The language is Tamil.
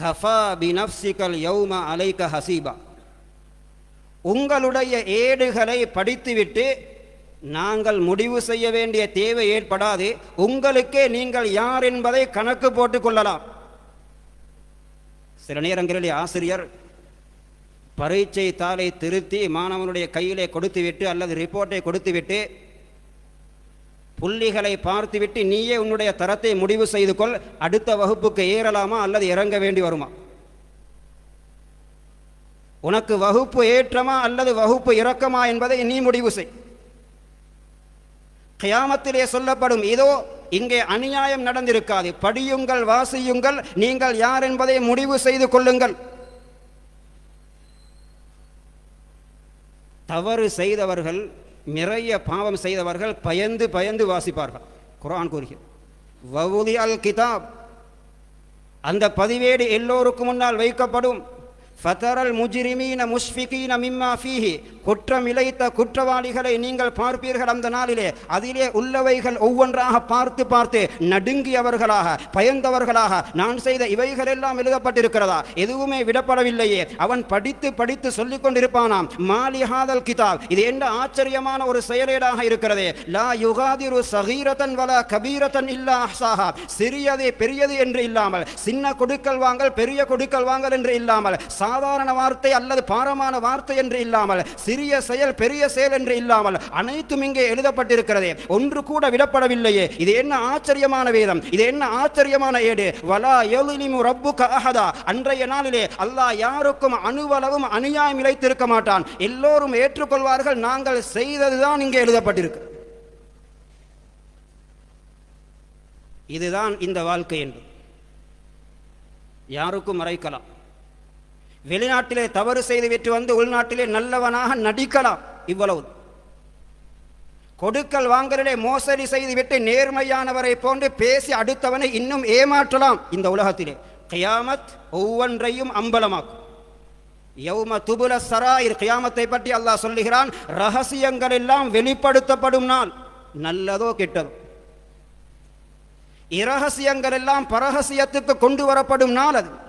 கஃபா பினப்சிகல் யௌம அலைக ஹசீபா. உங்களுடைய ஏடுகளை படித்துவிட்டு நாங்கள் முடிவு செய்ய வேண்டிய தேவை ஏற்படாது. உங்களுக்கே நீங்கள் யார் என்பதை கணக்கு போட்டுக் கொள்ளலாம். சில நேரங்களிலே ஆசிரியர் பரீட்சை தாளை திருத்தி மாணவனுடைய கையிலே கொடுத்துவிட்டு அல்லது ரிப்போர்ட்டை கொடுத்துவிட்டு புள்ளிகளை பார்த்துவிட்டு நீயே உன்னுடைய தரத்தை முடிவு செய்து கொள். அடுத்த வகுப்புக்கு ஏறலாமா அல்லது இறங்க வேண்டி வருமா? உனக்கு வகுப்பு ஏற்றமா அல்லது வகுப்பு இறக்கமா என்பதை நீ முடிவு செய். கியாமத்திலே சொல்லப்படும் இதோ இங்கே அநியாயம் நடந்திருக்காது. படியுங்கள் வாசியுங்கள் நீங்கள் யார் என்பதை முடிவு செய்து கொள்ளுங்கள். தவறு செய்தவர்கள் நிறைய பாவம் செய்தவர்கள் பயந்து பயந்து வாசிப்பார்கள். குரான் கூறுகிறது. வவுதி அல் கிதாப். அந்த பதிவேடு எல்லோருக்கும் முன்னால் வைக்கப்படும். ஃபதரல் முஜிரிமீன முஷ்ஃபிகீன மிம்மா ஃபீஹி குற்றம் இழைத்த குற்றவாளிகளை நீங்கள் பார்ப்பீர்கள் அந்த நாளிலே. அதிலே உள்ளவைகள் ஒவ்வொன்றாக பார்த்து பார்த்து நடுங்கியவர்களாக பயந்தவர்களாக நான் செய்த இவைகளெல்லாம் எழுதப்பட்டிருக்கிறதா? எதுவுமே விடப்படவில்லையே. அவன் படித்து படித்து சொல்லிக் கொண்டிருப்பானாம். மாலிஹாதல் கிதாப். இது என்ன ஆச்சரியமான ஒரு செயலேடாக இருக்கிறதே. லா யுகாதிரு சகீரதன் வல கபீரதன் இல்லா அஹ்சாஹா. சிறியது பெரியது என்று இல்லாமல் சின்ன கொடுக்கல் வாங்கல் பெரிய கொடுக்கல் வாங்கல் என்று இல்லாமல் சாதாரண வார்த்தை அல்லது பாரமான வார்த்தை என்று இல்லாமல் சிறிய செயல் பெரிய செயல் என்று இல்லாமல் அனைத்தும் இங்கே எழுதப்பட்டிருக்கிறதே. ஒன்று கூட விடப்படவில்லையே. இது என்ன ஆச்சரியமான வேதம்? இது என்ன ஆச்சரியமான ஏடு? வலா எலிமு ரப்பு கஹதா அன்றைய நாளிலே அல்லாஹ் யாருக்கும் அணுவளவும் அநியாயம் இழைத்திருக்க மாட்டான். எல்லோரும் ஏற்றுக்கொள்வார்கள். நாங்கள் செய்ததுதான் இங்கே எழுதப்பட்டிருக்கு. இதுதான் இந்த வாழ்க்கை என்று. யாருக்கும் மறைக்கலாம். வெளிநாட்டிலே தவறு செய்து விட்டு வந்து உள்நாட்டிலே நல்லவனாக நடிக்கலாம் இவ்வளவு. கொடுக்கல் வாங்கலிலே மோசடி செய்துவிட்டு நேர்மையானவரை போன்று பேசி அடுத்தவனை இன்னும் ஏமாற்றலாம் இந்த உலகத்திலே. கியாமத் ஒவ்வொன்றையும் அம்பலமாக்கும். யௌம துபுல சராயிர் கியாமத்தை பற்றி அல்லாஹ் சொல்லுகிறான் ரகசியங்கள் எல்லாம் வெளிப்படுத்தப்படும் நாள். நல்லதோ கெட்டதோ. இரகசியங்கள் எல்லாம் பரகசியத்துக்கு கொண்டு வரப்படும் நாள் அது.